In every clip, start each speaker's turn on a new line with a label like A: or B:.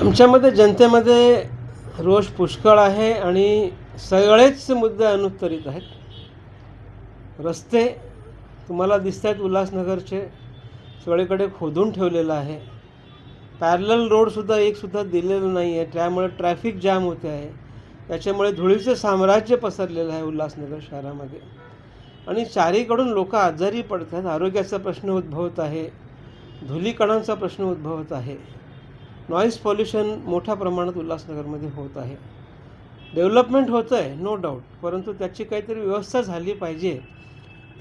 A: आमच्यामध्ये जनतेमध्ये रोष पुष्कळ आहे आणि सगळेच मुद्दे अनुत्तरित आहेत. रस्ते तुम्हाला दिसत आहेत उल्हासनगरचे सगळीकडे खोदून ठेवलेलं आहे. पॅरल रोडसुद्धा एकसुद्धा दिलेलं नाही आहे. त्यामुळे ट्रॅफिक जाम होते आहे. त्याच्यामुळे धुळीचं साम्राज्य पसरलेलं आहे उल्हासनगर शहरामध्ये. आणि चारीकडून लोक आजारी पडत आहेत आरोग्याचा प्रश्न उद्भवत आहे. धुलीकणांचा प्रश्न उद्भवत आहे. नॉईज पॉल्युशन मोठ्या प्रमाणात उल्हासनगरमध्ये होत आहे. डेव्हलपमेंट होतं आहे नो डाऊट परंतु त्याची काहीतरी व्यवस्था झाली पाहिजे.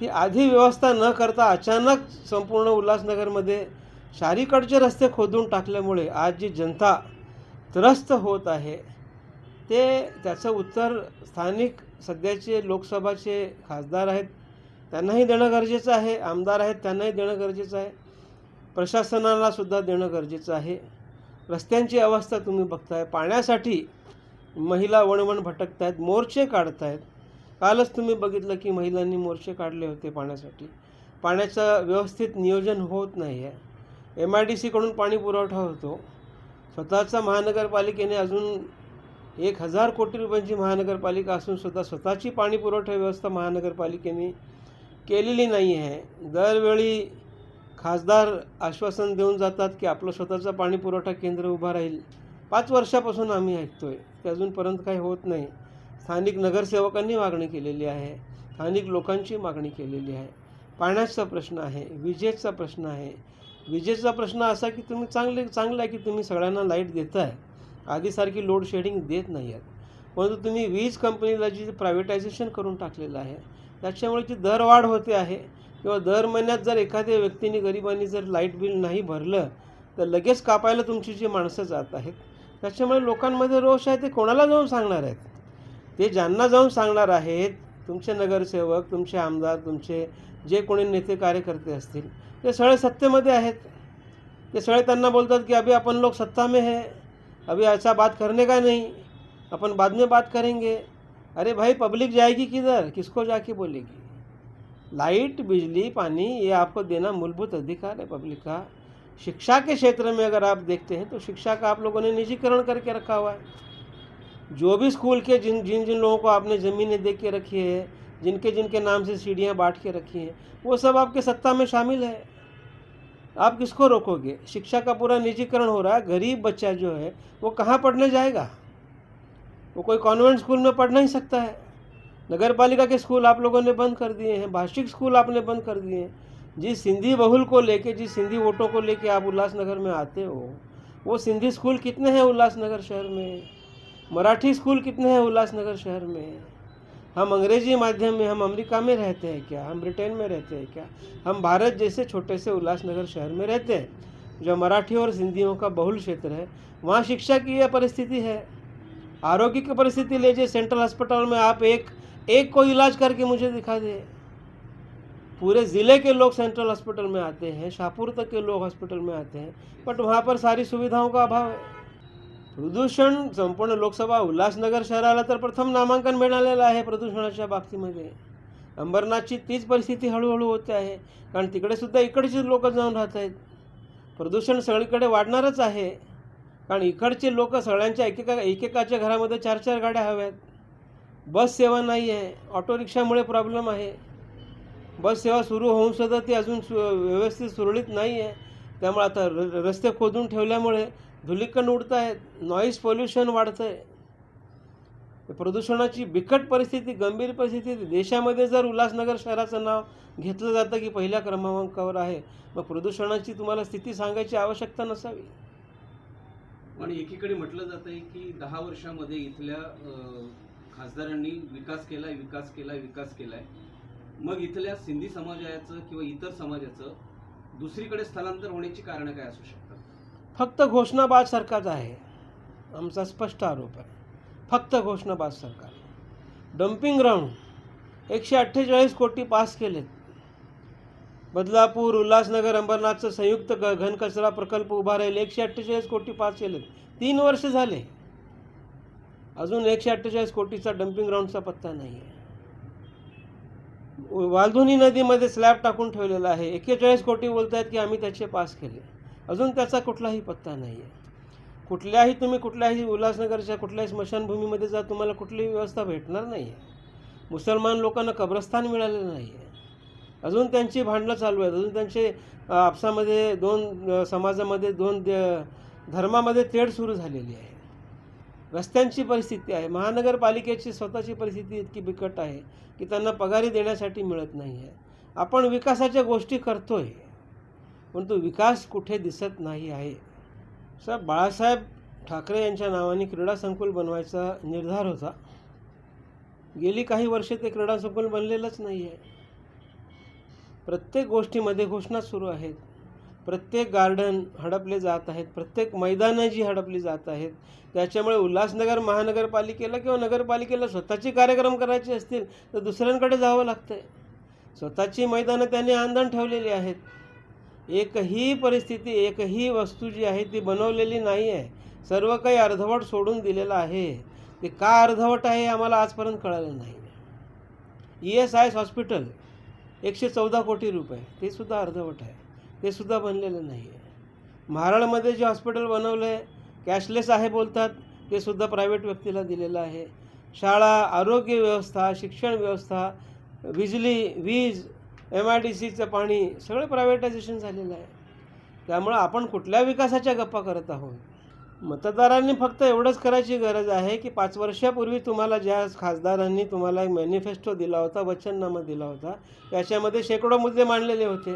A: ती आधी व्यवस्था न करता अचानक संपूर्ण उल्हासनगरमध्ये शारीकडचे रस्ते खोदून टाकल्यामुळे आज जी जनता त्रस्त होत आहे ते त्याचं उत्तर स्थानिक सध्याचे लोकसभाचे खासदार आहेत त्यांनाही देणं गरजेचं आहे. आमदार आहेत त्यांनाही देणं गरजेचं आहे. प्रशासनाला सुद्धा देणं गरजेचं आहे. रस्त्यांची अवस्था तुम्ही बघताय पाण्यासाठी महिला वणवण भटकत आहेत मोर्चे काढत आहेत कालच तुम्ही बघितलं की महिलांनी मोर्चे काढले होते पाण्यासाठी. पाण्याचं व्यवस्थित नियोजन होत नाही आहे एम आय डी सीकडून पाणी पुरवठा होतो. स्वतःचा महानगरपालिकेने अजून एक हजार कोटी रुपयांची महानगरपालिका असून सुद्धा स्वतःची पाणी पुरवठा व्यवस्था महानगरपालिकेने केलेली नाही आहे दरवेळी खासदार आश्वासन देऊन जातात की आपलं स्वतःचं पाणी पुरवठा केंद्र उभा राहील. पाच वर्षापासून आम्ही ऐकतोय ते अजूनपर्यंत काही होत नाही. स्थानिक नगरसेवकांनी मागणी केलेली आहे. स्थानिक लोकांची मागणी केलेली आहे. पाण्याचा प्रश्न आहे विजेचा प्रश्न आहे. विजेचा प्रश्न असा की तुम्ही चांगले चांगलं आहे की तुम्ही सगळ्यांना लाइट देताय. आधीसारखी लोड शेडिंग देत नाही आहेत परंतु तुम्ही वीज कंपनीला जी प्रायव्हेटायझेशन करून टाकलेलं आहे त्याच्यामुळे जी दरवाढ होते आहे किंवा दर महिन्यात जर एखाद्या व्यक्तीने गरिबांनी जर लाइट बिल नाही भरलं तर लगेच कापायला तुमची जी माणसं जात आहेत त्याच्यामुळे लोकांमध्ये रोष आहे ते कोणाला जाऊन सांगणार आहेत? ते ज्यांना जाऊन सांगणार आहेत तुमचे नगरसेवक तुमचे आमदार तुमचे जे कोणी नेते कार्यकर्ते असतील ते सगळे सत्तेमध्ये आहेत. ते सगळे त्यांना बोलतात की अभी आपण लोक सत्ता में है अभी ऐसा बात करने का नहीं अपन बाद में बात करेंगे. अरे भाई पब्लिक जाएगी किधर? किसको जाके बोलेगी? लाइट, बिजली, पानी, ये आपको देना मूलभूत अधिकार है पब्लिक का। शिक्षा के क्षेत्र में अगर आप देखते हैं तो शिक्षा का आप लोगों ने निजीकरण करके रखा हुआ है। जो भी स्कूल के जिन जिन जिन लोगों को आपने ज़मीनें दे के रखी है, जिनके जिनके नाम से सीढ़ियाँ बांट के रखी हैं, वो सब आपके सत्ता में शामिल है। आप किसको रोकोगे? शिक्षा का पूरा निजीकरण हो रहा है, गरीब बच्चा जो है, वो कहाँ पढ़ने जाएगा? वो कोई कॉन्वेंट स्कूल में पढ़ नहीं सकता है। नगर पालिका के स्कूल आप लोगों ने बंद कर दिए हैं, भाषिक स्कूल आपने बंद कर दिए हैं। जिस सिंधी बहुल को लेके जिस सिंधी वोटों को लेके आप उल्लासनगर में आते हो, वो सिंधी स्कूल कितने हैं उल्लासनगर शहर में? मराठी स्कूल कितने हैं उल्लासनगर शहर में? हम अंग्रेज़ी माध्यम में, हम अमेरिका में रहते हैं क्या? हम ब्रिटेन में रहते हैं क्या? हम भारत जैसे छोटे से उल्लासनगर शहर में रहते हैं जो मराठी और सिंधियों का बहुल क्षेत्र है। वहाँ शिक्षा की यह परिस्थिति है। आरोग्य की परिस्थिति लीजिए, सेंट्रल अस्पताल में आप एक एक को इलाज करके मुझे दिखा दे। पूरे ज़िले के लोग सेंट्रल हॉस्पिटल में आते हैं शाहपुर तक के लोग हॉस्पिटल में आते हैं बट वहाँ पर सारी सुविधाओं का अभाव है। प्रदूषण संपूर्ण लोकसभा उल्हासनगर शहराला तर प्रथम नामांकन मिळालेलं आहे प्रदूषणाच्या बाबतीमध्ये। अंबरनाथची तीच परिस्थिती हळूहळू होते आहे कारण तिकडेसुद्धा इकडचे लोक जाऊन राहत आहेत। प्रदूषण सगळीकडे वाढणारच आहे कारण इकडचे लोक सगळ्यांच्या एकेका एकेकाच्या घरामध्ये चार चार गाड्या हव्यात। बस सेवा नाही आहे. ऑटो रिक्षामुळे प्रॉब्लेम आहे. बस सेवा सुरू होऊन सुद्धा ती अजून सु व्यवस्थित सुरळीत नाही आहे. त्यामुळे आता र रस्ते खोदून ठेवल्यामुळे धुलीकण उडत आहेत नॉईज पोल्युशन वाढतं आहे प्रदूषणाची बिकट परिस्थिती गंभीर परिस्थिती देशामध्ये जर उल्हासनगर शहराचं नाव घेतलं जातं की पहिल्या क्रमांकावर आहे मग प्रदूषणाची तुम्हाला स्थिती सांगायची आवश्यकता नसावी.
B: पण एकीकडे म्हटलं जात आहे की दहा वर्षामध्ये इथल्या खासदारांनी विकास केलाय विकास केलाय विकास केलाय. मग इथल्या सिंधी समाजाचं किंवा इतर समाजाचं दुसरीकडे स्थलांतर होण्याची कारणं काय असू शकतात?
A: फक्त घोषणाबाज सरकार आहे. आमचा स्पष्ट आरोप आहे. फक्त घोषणाबाज सरकार. डम्पिंग ग्राउंड एकशे अठ्ठेचाळीस कोटी पास केलेत. बदलापूर उल्हासनगर अंबरनाथचं संयुक्त ग घन कचरा प्रकल्प उभा राहील एकशे अठ्ठेचाळीस कोटी पास केलेत. तीन वर्ष झाले. अजून एकशे अठ्ठेचाळीस कोटीचा डम्पिंग ग्राउंडचा पत्ता नाही आहे वालधुनी नदीमध्ये स्लॅब टाकून ठेवलेला आहे. एक्केचाळीस कोटी बोलत आहेत की आम्ही त्याचे पास केले. अजून त्याचा कुठलाही पत्ता नाही आहे कुठल्याही तुम्ही कुठल्याही उल्हासनगरच्या कुठल्याही स्मशानभूमीमध्ये जा तुम्हाला कुठलीही व्यवस्था भेटणार नाही आहे मुसलमान लोकांना कब्रस्थान मिळालेलं नाही आहे अजून त्यांची भांडणं चालू आहेत. अजून त्यांचे आपसामध्ये दोन समाजामध्ये दोन द- धर्मामध्ये तेढ सुरू झालेली आहे. रस्त्यांची परिस्थिती आहे. महानगरपालिकेची स्वतःची परिस्थिती इतकी बिकट आहे की त्यांना पगारी देण्यासाठी मिळत नाही आहे आपण विकासाच्या गोष्टी करतो आहे परंतु विकास कुठे दिसत नाही आहे. साहेब बाळासाहेब ठाकरे यांच्या नावाने क्रीडा संकुल बनवायचा निर्धार होता. गेली काही वर्षे ते क्रीडा संकुल बनलेलंच नाही आहे प्रत्येक गोष्टीमध्ये घोषणा सुरू आहेत. प्रत्येक गार्डन हडपले जात आहेत प्रत्येक मैदानं जी हडपली जात आहेत त्याच्यामुळे उल्हासनगर महानगरपालिकेला किंवा नगरपालिकेला स्वतःचे कार्यक्रम करायचे असतील तर दुसऱ्यांकडे जावं लागतं आहे स्वतःची मैदानं त्यांनी आंदण ठेवलेली आहेत. एकही परिस्थिती एकही वस्तू जी आहे ती बनवलेली नाही आहे सर्व काही अर्धवट सोडून दिलेलं आहे. ते का अर्धवट आहे हे आम्हाला आजपर्यंत कळालं नाही. ई एस आय हॉस्पिटल एकशे चौदा कोटी रुपये ते सुद्धा अर्धवट आहे. ते सुद्धा बनलेलं नाही आहे महाराळमध्ये जे हॉस्पिटल बनवलं आहे कॅशलेस आहे बोलतात ते सुद्धा प्रायव्हेट व्यक्तीला दिलेलं आहे. शाळा आरोग्य व्यवस्था शिक्षण व्यवस्था बिजली वीज एम आय डी सीचं पाणी सगळं प्रायव्हेटायझेशन झालेलं आहे. त्यामुळं आपण कुठल्या विकासाच्या गप्पा करत आहोत? मतदारांनी फक्त एवढंच करायची गरज आहे की पाच वर्षापूर्वी तुम्हाला ज्या खासदारांनी तुम्हाला एक मॅनिफेस्टो दिला होता वचननामा दिला होता त्याच्यामध्ये शेकडो मुद्दे मांडलेले होते.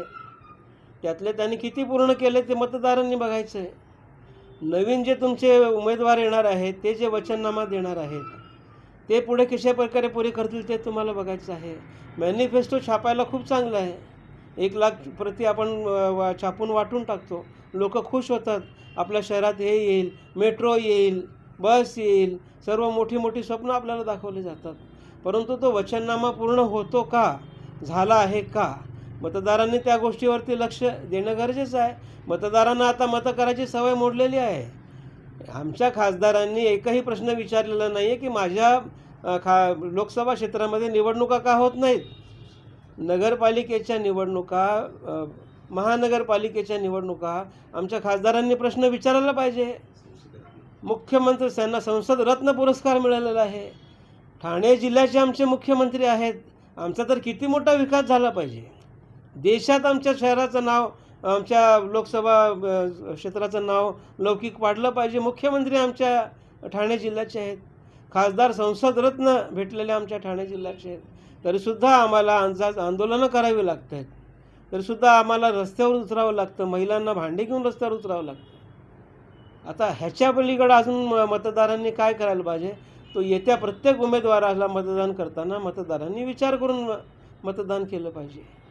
A: त्यातले त्यांनी किती पूर्ण केले ते मतदारांनी बघायचं आहे. नवीन जे तुमचे उमेदवार येणार आहेत ते जे वचननामा देणार आहेत ते पुढे कशा प्रकारे पुरे करतील ते तुम्हाला बघायचं आहे. मॅनिफेस्टो छापायला खूप चांगलं आहे. एक लाख प्रति आपण वा- छापून वाटून टाकतो. लोक खुश होतात. आपल्या शहरात हे येईल मेट्रो येईल बस येईल सर्व मोठी मोठी स्वप्न आपल्याला दाखवली जातात. परंतु तो वचननामा पूर्ण होतो का? झाला आहे का? मतदारांनी त्या गोष्टीवरती लक्ष देणं गरजेचं आहे. मतदारांना आता मतं करायची सवय मोडलेली आहे. आमच्या खासदारांनी एकही प्रश्न विचारलेला नाही आहे की माझ्या खा लोकसभा क्षेत्रामध्ये निवडणुका का होत नाहीत? नगरपालिकेच्या निवडणुका महानगरपालिकेच्या निवडणुका आमच्या खासदारांनी प्रश्न विचारायला पाहिजे. मुख्यमंत्री त्यांना संसद रत्न पुरस्कार मिळालेला आहे. ठाणे जिल्ह्याचे आमचे मुख्यमंत्री आहेत. आमचा तर किती मोठा विकास झाला पाहिजे. देशात आमच्या शहराचं नाव आमच्या लोकसभा क्षेत्राचं नाव लौकिक पाडलं पाहिजे. मुख्यमंत्री आमच्या ठाणे जिल्ह्याचे आहेत. खासदार संसद रत्न भेटलेले आमच्या ठाणे जिल्ह्याचे आहेत. तरीसुद्धा आम्हाला अंदाज आंदोलनं करावी लागत आहेत. तरीसुद्धा आम्हाला रस्त्यावर उतरावं लागतं. महिलांना भांडी घेऊन रस्त्यावर उतरावं लागतं. आता ह्याच्या पलीकडं अजून म- मतदारांनी काय करायला पाहिजे? तो येत्या प्रत्येक उमेदवाराला मतदान करताना मतदारांनी विचार करून म- मतदान केलं पाहिजे.